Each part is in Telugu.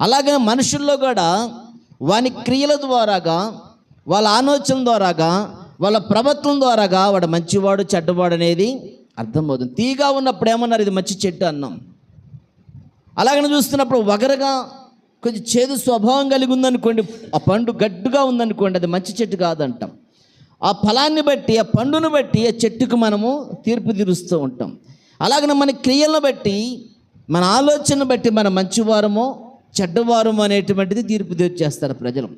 అలాగే మనుషుల్లో కూడా వాని క్రియల ద్వారాగా వాళ్ళ ఆలోచన ద్వారాగా వాళ్ళ ప్రవర్తన ద్వారాగా వాడు మంచివాడు చెడ్డవాడు అనేది అర్థమవుతుంది. తీగా ఉన్నప్పుడు ఏమన్నారు? ఇది మంచి చెట్టు అన్నాం. అలాగని చూస్తున్నప్పుడు వగరగా కొంచెం చేదు స్వభావం కలిగి ఉందనుకోండి ఆ పండు గడ్డుగా ఉందనుకోండి అది మంచి చెట్టు కాదంటాం. ఆ ఫలాన్ని బట్టి ఆ పండును బట్టి ఆ చెట్టుకు మనము తీర్పు తీరుస్తూ ఉంటాం. అలాగనే మన క్రియలను బట్టి మన ఆలోచనను బట్టి మన మంచివారమో చెడ్డవారం అనేటువంటిది తీర్పు తెచ్చేస్తారు ప్రజలు.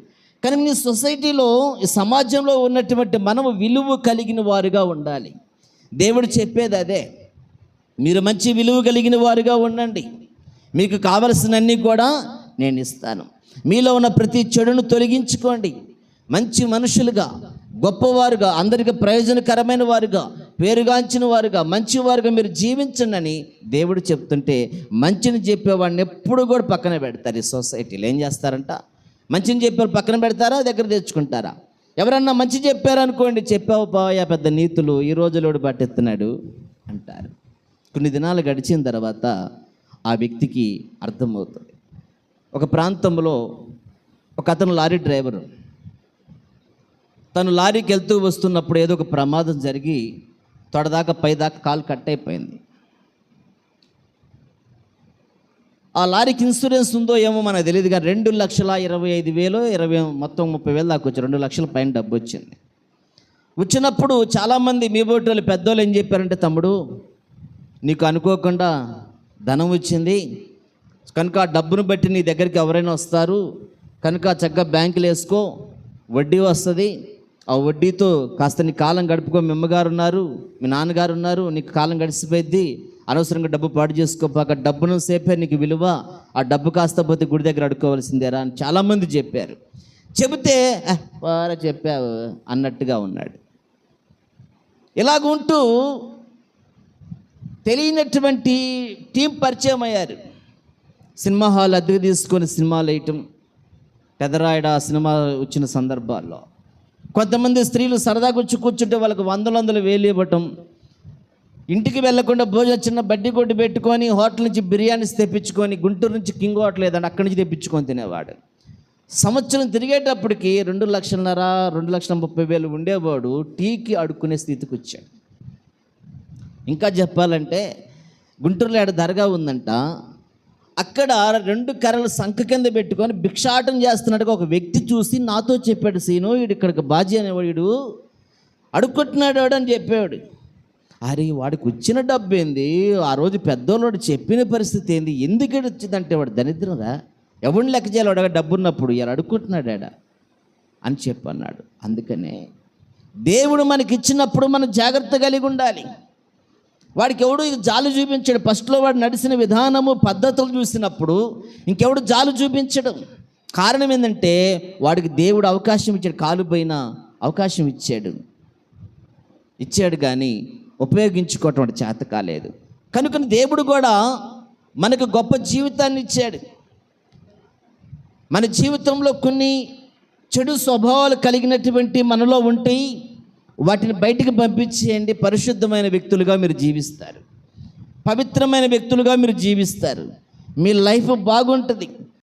కానీ మీ సొసైటీలో సమాజంలో ఉన్నటువంటి మనము విలువ కలిగిన వారుగా ఉండాలి. దేవుడు చెప్పేది అదే. మీరు మంచి విలువ కలిగిన వారుగా ఉండండి. మీకు కావలసినన్నీ కూడా నేను ఇస్తాను. మీలో ఉన్న ప్రతి చెడును తొలగించుకోండి. మంచి మనుషులుగా గొప్పవారుగా అందరికి ప్రయోజనకరమైన వారుగా పేరుగాంచిన వారుగా మంచివారుగా మీరు జీవించండి అని దేవుడు చెప్తుంటే మంచిని చెప్పేవాడిని ఎప్పుడు కూడా పక్కన పెడతారు ఈ సొసైటీలో. ఏం చేస్తారంట? మంచిని చెప్పారు పక్కన పెడతారా? దగ్గర తెచ్చుకుంటారా? ఎవరన్నా మంచి చెప్పారనుకోండి చెప్పావు పాయా పెద్ద నీతులు ఈ రోజులోడు పట్టెత్తున్నాడు అంటారు. కొన్ని దినాలు గడిచిన తర్వాత ఆ వ్యక్తికి అర్థమవుతుంది. ఒక ప్రాంతంలో ఒక అతను లారీ డ్రైవరు. తను లారీకి వెళ్తూ వస్తున్నప్పుడు ఏదో ఒక ప్రమాదం జరిగి తొడదాకా పైదాకా కాలు కట్ అయిపోయింది. ఆ లారీకి ఇన్సూరెన్స్ ఉందో ఏమో మనకు తెలియదు కానీ రెండు లక్షల ఇరవై ఐదు వేలు ఇరవై మొత్తం ముప్పై వేలు దాకా వచ్చి రెండు లక్షల పైన డబ్బు వచ్చింది. వచ్చినప్పుడు చాలామంది మీ బోటి వాళ్ళు పెద్దోళ్ళు ఏం చెప్పారంటే తమ్ముడు నీకు అనుకోకుండా ధనం వచ్చింది. కనుక ఆ డబ్బును బట్టి నీ దగ్గరికి ఎవరైనా వస్తారు. కనుక చక్కగా బ్యాంకులు వేసుకో వడ్డీ వస్తుంది. ఆ వడ్డీతో కాస్త నీ కాలం గడుపుకో. మీ అమ్మగారు ఉన్నారు మీ నాన్నగారు ఉన్నారు నీకు కాలం గడిచిపోయిద్ది. అనవసరంగా డబ్బు పాడు చేసుకోపాక డబ్బును సేపే నీకు విలువ ఆ డబ్బు కాస్త పోతే గుడి దగ్గర అడుక్కోవాల్సిందేరా అని చాలామంది చెప్పారు. చెబితే "ఆ, చెప్పావు అన్నట్టుగా ఉన్నాడు. ఇలాగుంటూ తెలియనటువంటి టీం పరిచయం అయ్యారు. సినిమా హాల్ అద్దెకు తీసుకొని సినిమాలు వేయటం పెదరాయడ సినిమా వచ్చిన సందర్భాల్లో. కొంతమంది స్త్రీలు సరదాగా వచ్చి కూర్చుంటే వాళ్ళకి వందల వందలు వేలు ఇవ్వటం ఇంటికి వెళ్ళకుండా భోజనం చిన్న బడ్డీ కొట్టు పెట్టుకొని హోటల్ నుంచి బిర్యానీస్ తెప్పించుకొని గుంటూరు నుంచి కింగ్ హోటల్ ఏదన్నా అక్కడి నుంచి తెప్పించుకొని తినేవాడు. సంవత్సరం తిరిగేటప్పటికి రెండు లక్షలన్నర రెండు లక్షల ముప్పై వేలు ఉండేవాడు టీకి అడుక్కునే స్థితికి వచ్చాడు. ఇంకా చెప్పాలంటే గుంటూరులో ఆడ దర్గా ఉందంట అక్కడ రెండు కర్రలు సంఖ కింద పెట్టుకొని భిక్షాటం చేస్తున్నట్టుగా ఒక వ్యక్తి చూసి నాతో చెప్పాడు సీను వీడు ఇక్కడికి బాజీ అనేవాడు వీడు అడుక్కుంటున్నాడు అని చెప్పాడు అరే వాడికి వచ్చిన డబ్బు ఏంది ఆ రోజు పెద్దోళ్ళు చెప్పిన పరిస్థితి ఏంది? ఎందుకు వచ్చిందంటే వాడు దరిద్రంరా ఎవరిని లెక్క చేయాలి? వాడు డబ్బు ఉన్నప్పుడు ఇలా అడుక్కుంటున్నాడు ఆడ అని చెప్పన్నాడు. అందుకనే దేవుడు మనకి ఇచ్చినప్పుడు మనం జాగ్రత్త కలిగి ఉండాలి. వాడికి ఎవడు జాలు చూపించాడు. ఫస్ట్లో వాడు నడిచిన విధానము పద్ధతులు చూసినప్పుడు ఇంకెవడు జాలు చూపించడం. కారణం ఏంటంటే వాడికి దేవుడు అవకాశం ఇచ్చాడు. కాలు అవకాశం ఇచ్చాడు. ఇచ్చాడు కానీ ఉపయోగించుకోవటం చేత కాలేదు కనుక దేవుడు కూడా మనకు గొప్ప జీవితాన్ని ఇచ్చాడు. మన జీవితంలో కొన్ని చెడు స్వభావాలు కలిగినటువంటి మనలో ఉంటాయి వాటిని బయటికి పంపించేయండి. పరిశుద్ధమైన వ్యక్తులుగా మీరు జీవిస్తారు. పవిత్రమైన వ్యక్తులుగా మీరు జీవిస్తారు. మీ లైఫ్ బాగుంటుంది.